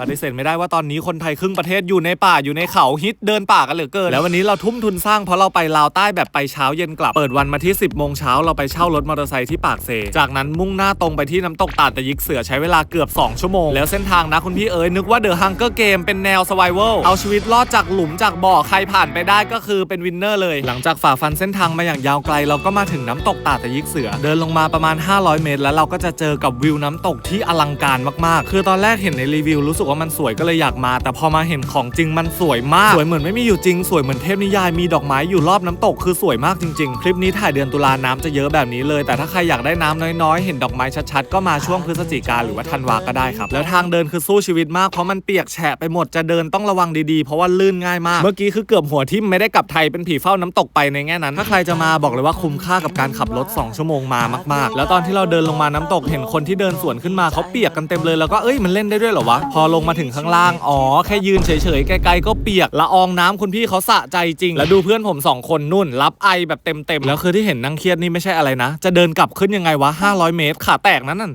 ปฏิเสธไม่ได้ว่าตอนนี้คนไทยครึ่งประเทศอยู่ในป่าอยู่ในเขาฮิตเดินป่ากันเหลือเกิน แล้ววันนี้เราทุ่มทุนสร้างเพราะเราไปลาวใต้แบบไปเช้าเย็นกลับ เปิดวันมาที่ 10โมงเช้าเราไปเช่ารถมอเตอร์ไซค์ที่ปากเซ จากนั้นมุ่งหน้าตรงไปที่น้ำตกตาดตะยิกเสือใช้เวลาเกือบ 2 ชั่วโมง แล้วเส้นทางนะคุณพี่เอ๋ยนึกว่าเดอะฮังเกอร์เกมเป็นแนวส u r v i v a l เอาชีวิตรอดจากหลุมจากบ่อใครผ่านไปได้ก็คือเป็นวินเนอร์เลย หลังจากฝ่าฟันเส้นทางมาอย่างยาวไกลเราก็มาถึงน้ำตกตาดตะยิกเสือ เดินลงมาประมาณ 500 เมตร แล้วเราก็จะเจอกับวิวน้ำตกที่อลังการมากๆ คือตอนแรกเห็นในรีวิวรู้สึกว่ามันสวยก็เลยอยากมา แต่พอมาเห็นของจริงมันสวยมาก สวยเหมือนไม่มีอยู่จริง สวยเหมือนเทพนิยายมีดอกไม้อยู่รอบน้ำตกคือสวยมากจริงๆ คลิปนี้ถ่ายเดือนตุลาน้ำจะเยอะแบบนี้เลย แต่ถ้าใครอยากได้น้ำน้อยๆ เห็นดอกไม้ชัดๆ ก็มาช่วงพฤศจิกาหรือว่าธันวาก็ได้ครับแล้วทางเดินคือสู้ชีวิตมากเพราะมันเปียกแฉะไปหมดจะเดินต้องระวังดีๆ เพราะว่าลื่นง่ายมาก เมื่อกี้คือเกือบหัวทิ่มไม่ได้กลับไทยเป็นผีเฝ้าน้ำตกไปในแง่นั้น ถ้าใครจะมาบอกเลยว่าคุ้มค่ากับการขับรถ 2 ชั่วโมงมามาก ๆ แล้วตอนที่เราเดินลงมาน้ำตกเห็นคนที่เดินสวนขึ้นมาเขาเปียกกันเต็มเลยแล้วก็เอ้ยมันเล่นได้ด้วยเหรอวะพอลงมาถึงข้างล่าง อ๋อ แค่ยืนเฉยๆ ไกลๆก็เปียก ละอองน้ำคุณพี่เขาสะใจจริง แล้วดูเพื่อนผมสองคนนุ่น รับไอแบบเต็มๆ แล้วคือที่เห็นนั่งเครียดนี่ไม่ใช่อะไรนะ จะเดินกลับขึ้นยังไงวะ500 เมตรขาแตกนั่นน่ะ